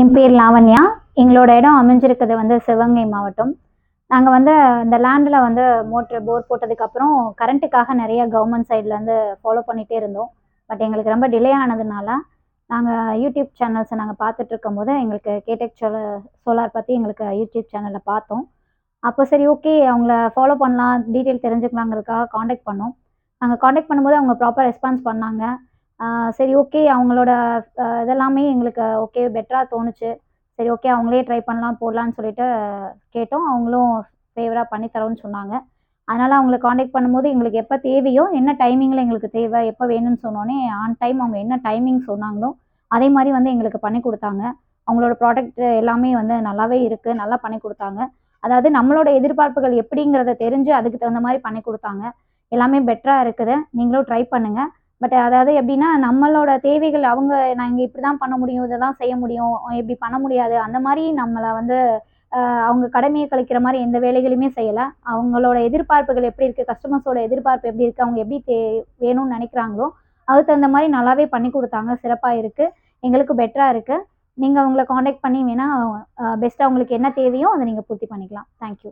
என் பேர் லாவண்யா. எங்களோட இடம் அமைஞ்சிருக்கிறது வந்து சிவகங்கை மாவட்டம். நாங்கள் வந்து இந்த லேண்டில் வந்து மோட்ரு போர் போட்டதுக்கப்புறம் கரண்ட்டுக்காக நிறைய கவர்மெண்ட் சைட்லேருந்து ஃபாலோ பண்ணிகிட்டே இருந்தோம். பட் எங்களுக்கு ரொம்ப டிலே ஆனதுனால நாங்கள் யூடியூப் சேனல்ஸை நாங்கள் பார்த்துட்டு இருக்கும்போது எங்களுக்கு கேடெக் சோல சோலார் பற்றி எங்களுக்கு யூடியூப் சேனலில் பார்த்தோம். அப்போ சரி ஓகே அவங்கள ஃபாலோ பண்ணலாம் டீட்டெயில் தெரிஞ்சுக்கலாங்கிறதுக்காக காண்டாக்ட் பண்ணோம். நாங்கள் காண்டாக்ட் பண்ணும்போது அவங்க ப்ராப்பர் ரெஸ்பான்ஸ் பண்ணாங்க. சரி ஓகே அவங்களோட இதெல்லாமே எங்களுக்கு ஓகே பெட்டராக தோணுச்சு. சரி ஓகே அவங்களே ட்ரை பண்ணலாம் போடலான்னு சொல்லிட்டு கேட்டோம். அவங்களும் ஃபேவராக பண்ணி தரோன்னு சொன்னாங்க. அதனால் அவங்களை காண்டாக்ட் பண்ணும்போது எங்களுக்கு எப்போ தேவையோ என்ன டைமிங்கில் எங்களுக்கு தேவை எப்போ வேணும்னு சொன்னோன்னே ஆன் டைம் அவங்க என்ன டைமிங் சொன்னாங்களோ அதே மாதிரி வந்து எங்களுக்கு பண்ணி கொடுத்தாங்க. அவங்களோட ப்ராடக்ட் எல்லாமே வந்து நல்லாவே இருக்குது நல்லா பண்ணி கொடுத்தாங்க. அதாவது நம்மளோட எதிர்பார்ப்புகள் எப்படிங்கிறத தெரிஞ்சு அதுக்கு தகுந்த மாதிரி பண்ணி கொடுத்தாங்க. எல்லாமே பெட்டராக இருக்குது. நீங்களும் ட்ரை பண்ணுங்கள் பட் அதாவது எப்படின்னா நம்மளோட தேவைகள் அவங்க நாங்கள் இப்படி தான் பண்ண முடியும் இதை தான் செய்ய முடியும் இப்படி பண்ண முடியாது. அந்த மாதிரி நம்மளை வந்து அவங்க கடமையை கழிக்கிற மாதிரி எந்த வேலைகளுமே செய்யலை. அவங்களோட எதிர்பார்ப்புகள் எப்படி இருக்குது கஸ்டமர்ஸோட எதிர்பார்ப்பு எப்படி இருக்குது அவங்க எப்படி தே வேணும்னு நினைக்கிறாங்களோ அதுக்கு தகுந்த மாதிரி நல்லாவே பண்ணி கொடுத்தாங்க. சிறப்பாக இருக்குது எங்களுக்கு பெட்டராக இருக்குது நீங்கள் அவங்கள காண்டாக்ட் பண்ணி வேணால் பெஸ்ட்டாக உங்களுக்கு என்ன தேவையோ அதை நீங்கள் பூர்த்தி பண்ணிக்கலாம். தேங்க்யூ